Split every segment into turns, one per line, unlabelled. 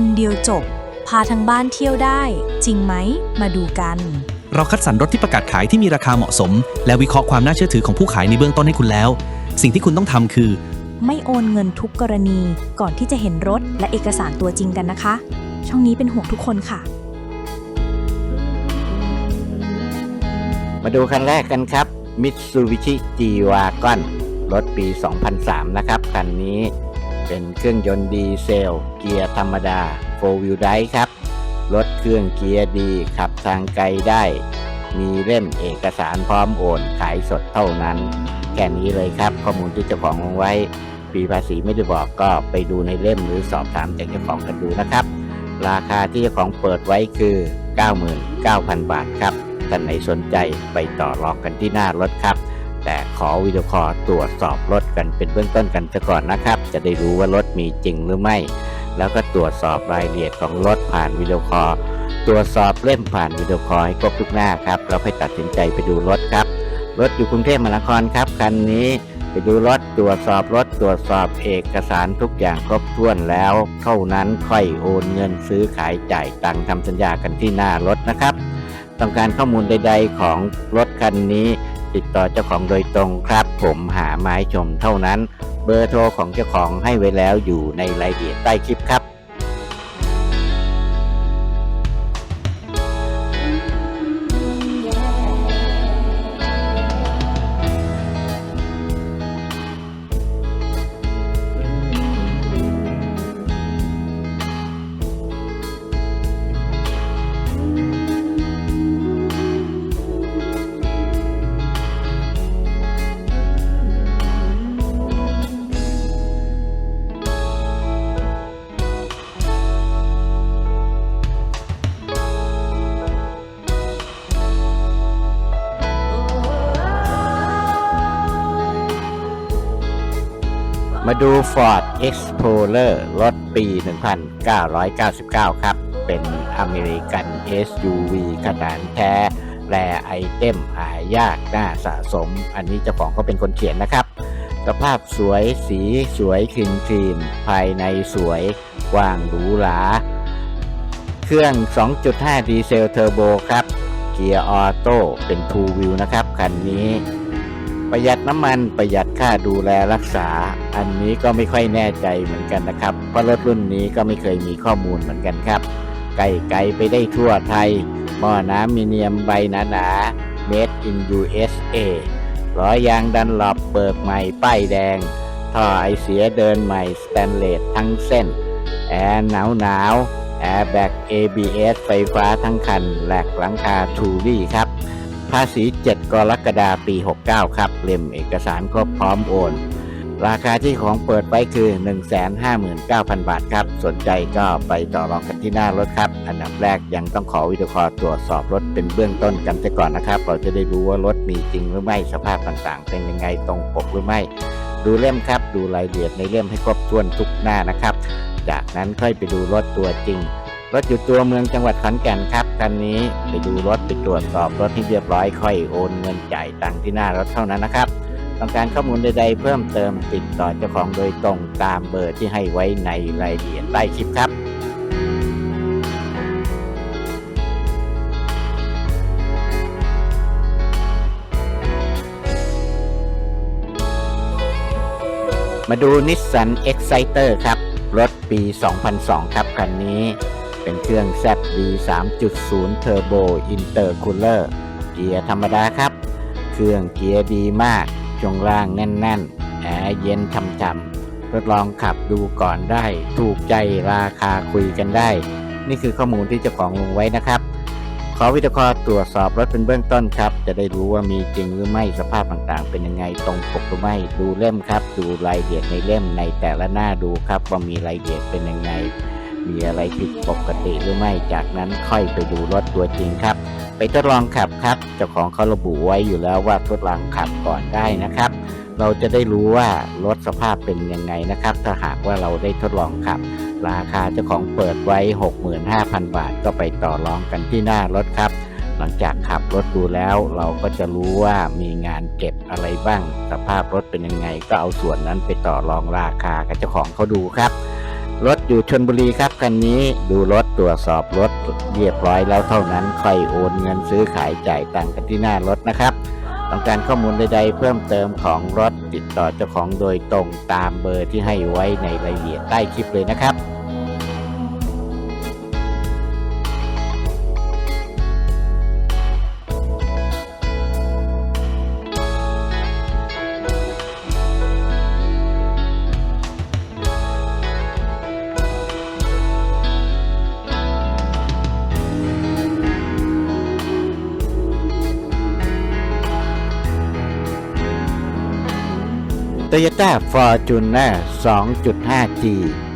คันเดียวจบ พาทั้งบ้านเที่ยวได้ จริงไหม มาดูกัน
เราคัดสรรรถที่ประกาศขายที่มีราคาเหมาะสม และวิเคราะห์ความน่าเชื่อถือของผู้ขายในเบื้องต้นให้คุณแล้ว สิ่งที่คุณต้องทำคือ
ไม่โอนเงินทุกกรณีก่อนที่จะเห็นรถและเอกสารตัวจริงกันนะคะ ช่องนี้เป็นห่วงทุกคนค่ะ
มาดูคันแรกกันครับ Mitsubishi G-Wagon รถปี 2003 นะครับ คันนี้เป็นเครื่องยนต์ดีเซล เกียร์ธรรมดา 4 wheel drive ครับ รถเครื่องเกียร์ดี ขับทางไกลได้ มีเล่มเอกสารพร้อมโอน ขายสดเท่านั้น แค่นี้เลยครับ ข้อมูลที่เจ้าของลงไว้ปีภาษีไม่ได้บอกก็ไปดูในเล่มหรือสอบถามจากเจ้าของกันดูนะครับ ราคาที่เจ้าของเปิดไว้คือ 99,000 บาทครับท่านไหนสนใจไปต่อรองกันที่หน้ารถครับ แต่ขอวิดีโอคอลตรวจสอบรถกันเป็นเบื้องต้นกันซะก่อนนะครับ จะได้รู้ว่ารถมีจริงหรือไม่ แล้วก็ตรวจสอบรายละเอียดของรถผ่านวิดีโอคอลตรวจสอบเล่มผ่านวิดีโอคอลให้ครบทุกหน้าครับแล้วค่อยตัดสินใจไปดูรถครับ รถอยู่กรุงเทพมหานครครับคันนี้ไปดูรถตรวจสอบรถตรวจสอบเอกสารทุกอย่างครบถ้วนแล้ว เท่านั้นค่อยโอนเงินซื้อขายจ่ายตังค์ทำสัญญากันที่หน้ารถนะครับ ต้องการข้อมูลใด ๆ ของรถคันนี้ ติดต่อเจ้าของโดยตรงครับ ผมหาไม้ชมเท่านั้น เบอร์โทรของเจ้าของให้ไว้แล้วอยู่ในรายละเอียดใต้คลิปครับ มาดู Ford Explorer รถปี 1999 ครับ เป็นอเมริกัน SUV ขนาดแท้ แรไอเทมหายากน่าสะสม อันนี้เจ้าของก็เป็นคนเขียนนะครับ สภาพสวยสีสวยคลีนคลีนภายในสวยกว้างหรูหรา เครื่อง 2.5 ดีเซลเทอร์โบครับ เกียร์ออโต้เป็น2 wheel นะครับ คันนี้ ประหยัดน้ำมันประหยัดค่าดูแลรักษา อันนี้ก็ไม่ค่อยแน่ใจเหมือนกันนะครับ เพราะรถรุ่นนี้ก็ไม่เคยมีข้อมูลเหมือนกันครับ ไก่ไกลไปได้ทั่วไทยหม้อน้ำมีเนียมใบหนาหนา Made in USA ล้อยางดันหลบเบิกใหม่ป้ายแดง ท่อไอเสียเดินใหม่สแตนเลสทั้งเส้น แอร์หนาวหนาวแอร์แบ็ก ABS ไฟฟ้าทั้งคันแหลกหลังคาทูรี่ครับ ภาษี 7 กรกฎาคมปี 69 ครับ เล่มเอกสารครบพร้อมโอน ราคาที่ของเปิดไว้คือ 159,000 บาทครับ สนใจก็ไปต่อรองกันที่หน้ารถครับ อันดับแรกยังต้องขอวิดีโอคอตรวจสอบรถเป็นเบื้องต้นกันซะก่อนนะครับ เราจะได้รู้ว่ารถมีจริงหรือไม่สภาพต่างๆ เป็นยังไงตรงปกหรือไม่ ดูเล่มครับดูรายละเอียดในเล่มให้ครบถ้วนทุกหน้านะครับ จากนั้นค่อยไปดูรถตัวจริง รถอยู่ตัวเมืองจังหวัดขอนแก่นครับคันนี้ไปดูรถไปตรวจสอบรถให้เรียบร้อยค่อยโอนเงินจ่ายตังค์ที่หน้ารถเท่านั้นนะครับ ต้องการข้อมูลใดๆ เพิ่มเติมติดต่อเจ้าของโดยตรงตามเบอร์ที่ให้ไว้ในรายละเอียดใต้คลิปครับมาดู Nissan Exciter ครับ รถปี 2002 ครับ คันนี้ เป็นเครื่อง ZD 3.0 Turbo Intercooler เกียร์ธรรมดาครับ เครื่องเกียร์ดีมาก ช่วงล่างแน่นๆ แอร์เย็นช่ำๆทดลองขับดูก่อนได้ ถูกใจราคาคุยกันได้ นี่คือข้อมูลที่เจ้าของลงไว้นะครับขอวิดีโอคอตรวจสอบรถเป็นเบื้องต้นครับ จะได้รู้ว่ามีจริงหรือไม่สภาพต่างๆ เป็นยังไงตรงปกหรือไม่ดูเล่มครับ ดูรายละเอียดในเล่มในแต่ละหน้าดูครับว่ามีรายละเอียดเป็นยังไง มีอะไรผิดปกติหรือไม่ จากนั้นค่อยไปดูรถตัวจริงครับ ไปทดลองขับครับ เจ้าของเขาระบุไว้อยู่แล้วว่าทดลองขับก่อนได้นะครับ เราจะได้รู้ว่ารถสภาพเป็นยังไงนะครับ ถ้าหากว่าเราได้ทดลองขับ ราคาเจ้าของเปิดไว้ 65,000 บาท ก็ไปต่อรองกันที่หน้ารถครับหลังจากขับรถดูแล้วเราก็จะรู้ว่ามีงานเก็บอะไรบ้าง สภาพรถเป็นยังไง ก็เอาส่วนนั้นไปต่อรองราคากับเจ้าของเขาดูครับ รถอยู่ชนบุรีครับคันนี้ดูรถตรวจสอบรถเรียบร้อยแล้วเท่านั้นค่อยโอนเงินซื้อขายจ่ายตังค์กันที่หน้ารถนะครับ ต้องการข้อมูลใดๆ เพิ่มเติมของรถติดต่อเจ้าของโดยตรงตามเบอร์ที่ให้ไว้ในรายละเอียดใต้คลิปเลยนะครับ Toyota Fortuner 2.5G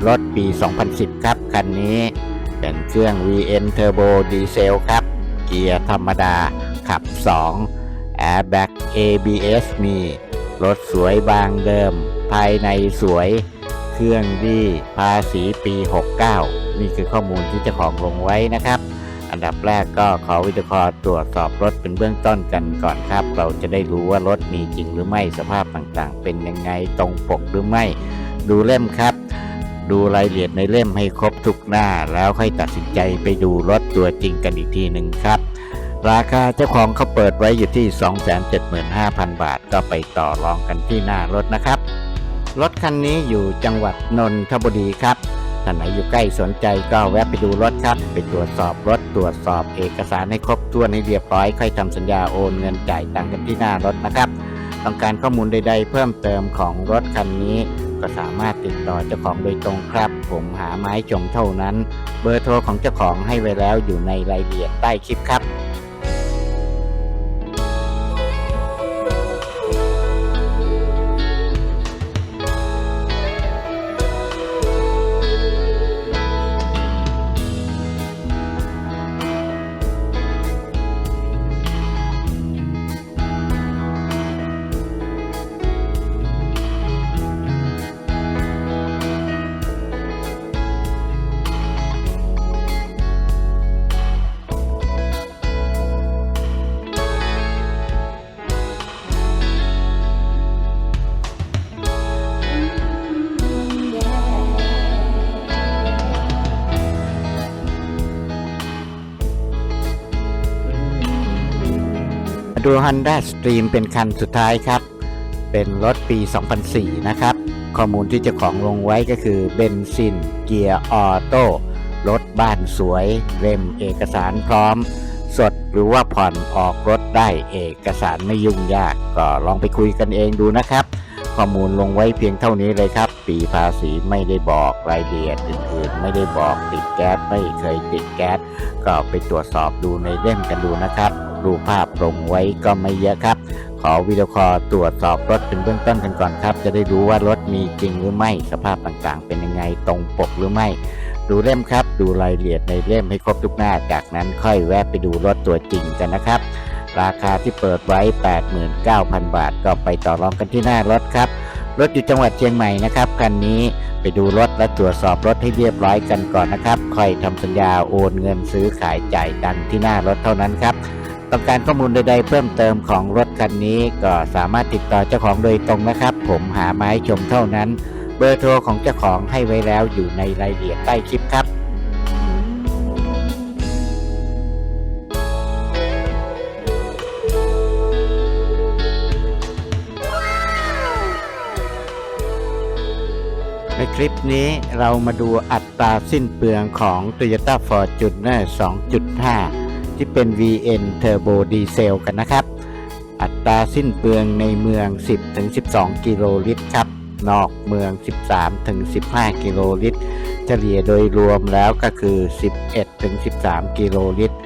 รถปี 2010 ครับ คันนี้เป็นเครื่อง VN Turbo Diesel ครับ เกียร์ธรรมดา ขับ 2 Airbag ABS มี รถสวยบางเดิม ภายในสวย เครื่องดี ภาษีปี 69 นี่คือข้อมูลที่เจ้าของลงไว้นะครับ ดับแรกก็ขอวิดีโอตรวจสอบรถเป็นเบื้องต้นกันก่อนครับ เราจะได้รู้ว่ารถมีจริงหรือไม่สภาพต่างๆ เป็นยังไงตรงปกหรือไม่ ดูเล่มครับ ดูรายละเอียดในเล่มให้ครบทุกหน้า แล้วค่อยตัดสินใจไปดูรถตัวจริงกันอีกทีหนึ่งครับ ราคาเจ้าของเขาเปิดไว้อยู่ที่ 275,000 บาท ก็ไปต่อรองกันที่หน้ารถนะครับ รถคันนี้อยู่จังหวัดนนทบุรีครับ ท่านไหนอยู่ใกล้สนใจก็แวะไปดูรถครับ ไปตรวจสอบรถตรวจสอบเอกสารให้ครบถ้วนให้เรียบร้อย ค่อยทำสัญญาโอนเงินจ่ายตังค์กันที่หน้ารถนะครับ ต้องการข้อมูลใด ๆ เพิ่มเติมของรถคันนี้ ก็สามารถติดต่อเจ้าของโดยตรงครับ ผมหาไม้ชมเท่านั้น เบอร์โทรของเจ้าของให้ไว้แล้วอยู่ในรายละเอียดใต้คลิปครับ ดู Honda Stream เป็นคันสุดท้ายครับ เป็นรถปี 2004 นะครับ ข้อมูลที่เจ้าของลงไว้ก็คือเบนซิน เกียร์ออโต้รถบ้านสวย เล่มเอกสารพร้อม สดหรือว่าผ่อนออกรถได้เอกสารไม่ยุ่งยาก ก็ลองไปคุยกันเองดูนะครับ ข้อมูลลงไว้เพียงเท่านี้เลยครับ ปีภาษีไม่ได้บอกรายละเอียดอื่นๆ ไม่ได้บอกติดแก๊สไม่เคยติดแก๊สก็ไปตรวจสอบดูในเล่มกันดูนะครับ รูปภาพลงไว้ก็ไม่เยอะครับ ขอวิดีโอคอลตรวจสอบรถเป็นเบื้องต้นกันก่อนครับ จะได้รู้ว่ารถมีจริงหรือไม่สภาพต่างๆ เป็นยังไงตรงปกหรือไม่ ดูเล่มครับ ดูรายละเอียดในเล่มให้ครบทุกหน้า จากนั้นค่อยแวะไปดูรถตัวจริงกันนะครับ ราคาที่เปิดไว้ 89,000 บาท ก็ไปต่อรองกันที่หน้ารถครับรถอยู่จังหวัดเชียงใหม่นะครับคันนี้ไปดูรถและตรวจสอบรถให้เรียบร้อยกันก่อนนะครับ ค่อยทำสัญญาโอนเงินซื้อขายจ่ายตังที่หน้ารถเท่านั้นครับ ต้องการข้อมูลใดๆ เพิ่มเติมของรถคันนี้ก็สามารถติดต่อเจ้าของโดยตรงนะครับ ผมหาไม้ชมเท่านั้น เบอร์โทรของเจ้าของให้ไว้แล้วอยู่ในรายละเอียดใต้คลิปครับในคลิปนี้เรามาดูอัตราสิ้นเปลืองของ Toyota Fortuner 2.5 ที่เป็น VN Turbo Diesel กันนะครับ อัตราสิ้นเปลืองในเมือง 10-12 กิโลลิตรครับ นอกเมือง 13-15 กิโลลิตร เฉลี่ยโดยรวมแล้วก็คือ 11-13 กิโลลิตร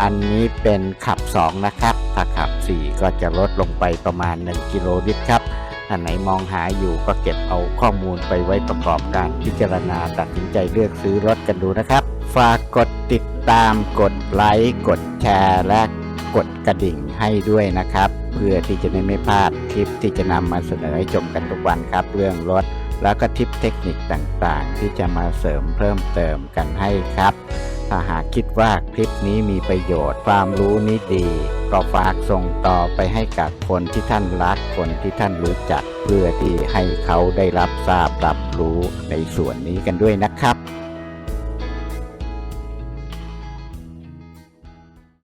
อันนี้เป็นขับ 2 นะครับ ถ้าขับ 4 ก็จะลดลงไปประมาณ 1 กิโลลิตรครับ ท่านไหนมองหาอยู่ก็เก็บเอาข้อมูลไปไว้ประกอบการพิจารณาตัดสินใจเลือกซื้อรถกันดูนะครับ ฝากกดติดตามกดไลค์กดแชร์และกดกระดิ่งให้ด้วยนะครับ เพื่อที่จะได้ไม่พลาดคลิปที่จะนำมาเสนอให้ชมกันทุกวันครับ เรื่องรถแล้วก็ทิปเทคนิคต่างๆ ที่จะมาเสริมเพิ่มเติมกันให้ครับ ถ้าหากคิดว่าคลิปนี้มีประโยชน์ความรู้นี้ดี ก็ฝากส่งต่อไปให้กับคนที่ท่านรักคนที่ท่านรู้จัก เพื่อที่ให้เขาได้รับทราบรับรู้ในส่วนนี้กันด้วยนะครับ